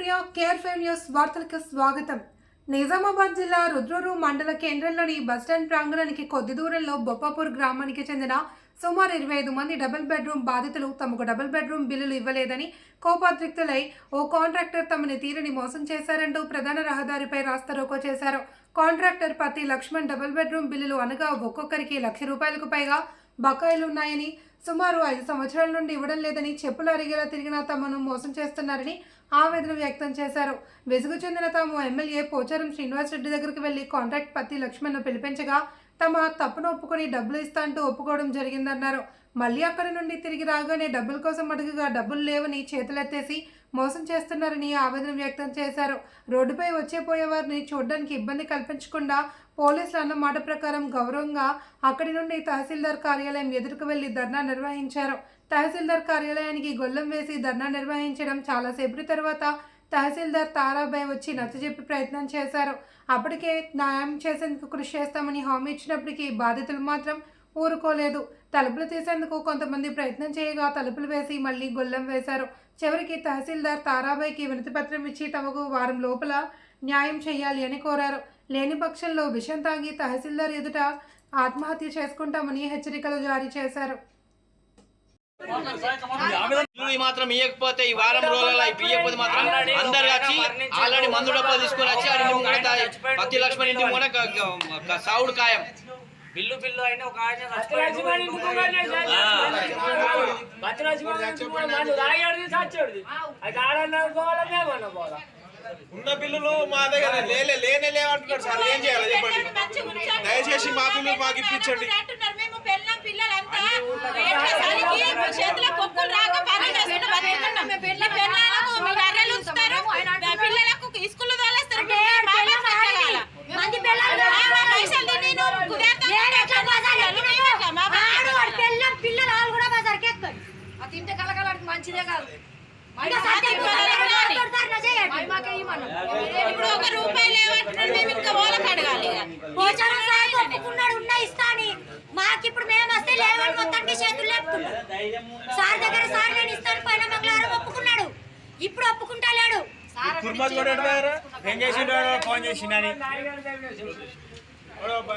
ప్రియ care five news వార్తలకు స్వాగతం. నిజామాబాద్ జిల్లా రుద్రూరు మండల కేంద్రంలోని బస్టాండ్ ప్రాంగణానికి కొద్ది దూరంలో బొప్పాపూర్ గ్రామానికి చెందిన సుమారు ఇరవై ఐదు మంది డబుల్ బెడ్రూమ్ బాధితులు తమకు డబుల్ బెడ్రూమ్ బిల్లులు ఇవ్వలేదని కోపాధ్రిక్తులై ఓ కాంట్రాక్టర్ తమని తీరని మోసం చేశారంటూ ప్రధాన రహదారిపై రాస్తారోకో చేశారు. కాంట్రాక్టర్ పతి లక్ష్మణ్ డబుల్ బెడ్రూమ్ బిల్లులు అనగా ఒక్కొక్కరికి లక్ష రూపాయలకు పైగా బకాయిలు ఉన్నాయని సుమారు ఐదు సంవత్సరాల నుండి ఇవ్వడం లేదని చెప్పులు అరిగేలా తిరిగిన తమను మోసం చేస్తున్నారని ఆవేదన వ్యక్తం చేశారు. విసుగు చెందిన తాము ఎమ్మెల్యే పోచారం శ్రీనివాసరెడ్డి దగ్గరికి వెళ్ళి కాంట్రాక్ట్ పత్తి లక్ష్మణ్ను పిలిపించగా తమ తప్పును ఒప్పుకొని డబ్బులు ఇస్తా అంటూ ఒప్పుకోవడం జరిగిందన్నారు. మళ్ళీ అక్కడి నుండి తిరిగి రాగానే డబ్బుల కోసం అడుగుగా డబ్బులు లేవని చేతులెత్తేసి మోసం చేస్తున్నారని ఆవేదన వ్యక్తం చేశారు. రోడ్డుపై వచ్చే పోయేవారిని చూడడానికి ఇబ్బంది కల్పించకుండా పోలీసులు అన్న మాట ప్రకారం గౌరవంగా అక్కడి నుండి తహసీల్దార్ కార్యాలయం ఎదురుకు వెళ్ళి ధర్నా నిర్వహించారు. తహసీల్దార్ కార్యాలయానికి గొల్లం వేసి ధర్నా నిర్వహించడం చాలాసేపటి తర్వాత తహసీల్దార్ తారాబాయ్ వచ్చి నచ్చజెప్పి ప్రయత్నం చేశారు. అప్పటికే న్యాయం చేసేందుకు కృషి చేస్తామని హామీ ఇచ్చినప్పటికీ బాధితులు మాత్రం ఊరుకోలేదు. తలుపులు తీసేందుకు కొంతమంది ప్రయత్నం చేయగా తలుపులు వేసి మళ్ళీ గొల్లం వేశారు. చివరికి తహసీల్దార్ తారాబాయికి వినతి పత్రం ఇచ్చి తమకు వారం లోపల న్యాయం చేయాలి అని కోరారు. లేని పక్షంలో విషం తాగి తహసీల్దార్ ఎదుట ఆత్మహత్య చేసుకుంటామని హెచ్చరికలు జారీ చేశారు. మాత్రం ఇవ్వకపోతే ఈ వారం రోజుల ఇవ్వకపోతే మాత్రం అందరు వచ్చి ఆల్రెడీ మందు తీసుకొని వచ్చి పత్తి లక్ష్మణ్ ఇంటి గ- సావుడు ఖాయం. బిల్లు బిల్లు అయినా ఒక ఆయన ఉన్న బిల్లులు మా దగ్గర లేలే లేనే లేవంటున్నారు సార్. ఏం చేయాలి చెప్పండి. దయచేసి మా బిల్లు మాకు ఇప్పించండి. అంటున్నారు. మేము పెళ్ళం పిల్లలంతా చేతిలో రాక పని బతుకుతున్నాం. మీ పిల్లలకు మీ నర్రలు ఉంచుతారు, మీ పిల్లలకు స్కూల్ తోలేస్తారు. మేము బాగా కష్టకాల. ఆ, మా పైసలు తిని నువ్వు కుదేరుతావు. మేము ఎట్లా? మా అది తింటే కలకలాడికి మంచిదే కాదు. ఇప్పుడు ఒక రూపాయి మేము ఇంకా వాళ్ళకి అడగాలి ఇక. పోచారం సార్ ఒప్పుకున్నాడు ఉన్నా ఇస్తా అని మాకిప్పుడు మేము వస్తే లేవని మొత్తానికి చేతులు లేపుతున్నాడు సార్ దగ్గర సార్ నేను ఇస్తాను పైన మంగళవారం ఒప్పుకున్నాడు ఇప్పుడు ఒప్పుకుంటా లేడు? ఏం చేసిండు? ఫోన్ చేసిండని బ-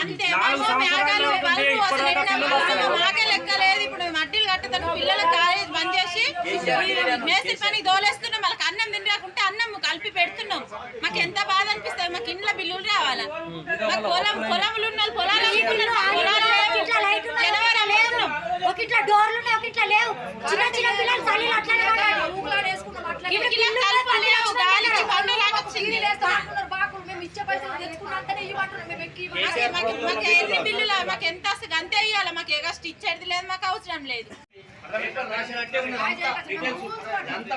అంతే బల్బు అసలు ఎట్లా మాకే లెక్కలేదు ఇప్పుడు మట్టిలు కట్టదని పిల్లల కాలేజ్ బంద్ చేసి మేస్త్రి పని దోలేస్తున్నాం వాళ్ళకి అన్నం తినరాకుంటే అన్నం కలిపి పెడుతున్నాం. మాకు ఎంత బాధ అనిపిస్తుంది? మాకు ఇంట్లో బిల్లులు రావాలా? మాకు పొలం పొలములు ఉన్న పొలాలు జనవరి ఒక ఇట్లా డోర్లు ఒక ఇట్లా లేవు. చిన్న చిన్న పిల్లలు చలిలో అట్లనే పడ్డారు. ఇప్పుడు ఇలా కలుపు లేవు గాలి ఇచ్చి పండు లాగొచ్చింది మాకు- మాకు మాకు ఎన్ని బిల్లులు మాకు ఎంత వస్తుంది అంతే ఇవ్వాలి? మాకు ఏగా లేదు మాకు అవసరం లేదు. పేపర్ రాసినట్టే ఉన్నది అంతా డీటెయిల్స్. అంతా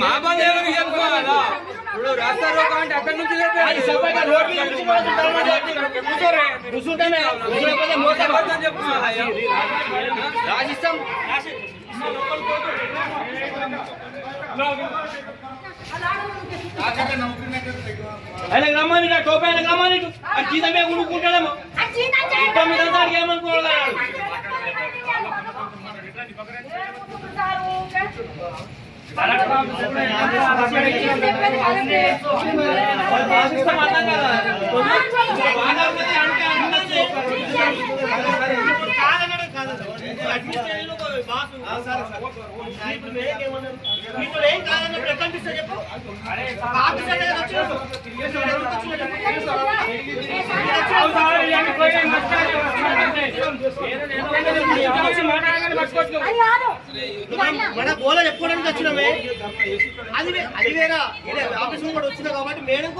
మా బంధువులకు చెప్పుకోవాలా ఇప్పుడు రాస్తా రోకో అంటే అక్కడి నుంచి అది సపరేట్గా రోడ్ మీద నుంచి కూడా ధర్నా చేయాలి. కూర్చుంటేనే, కూర్చోకపోతే మోసం. రాసిస్తాం ఆయన రమ్మని టోపీ ఆయన రమ్మని అది జీతం మీద కొనుక్కుంటాడేమో ఇంట్లో మీద అంతా అడిగి ఏమనుకోగలడు రాసిస్తాం అర్థం కదా మన గోల చెప్పుకోవడానికి వచ్చినామే అది అది వేరా ఆఫీస్ కూడా వచ్చినా కాబట్టి మేడం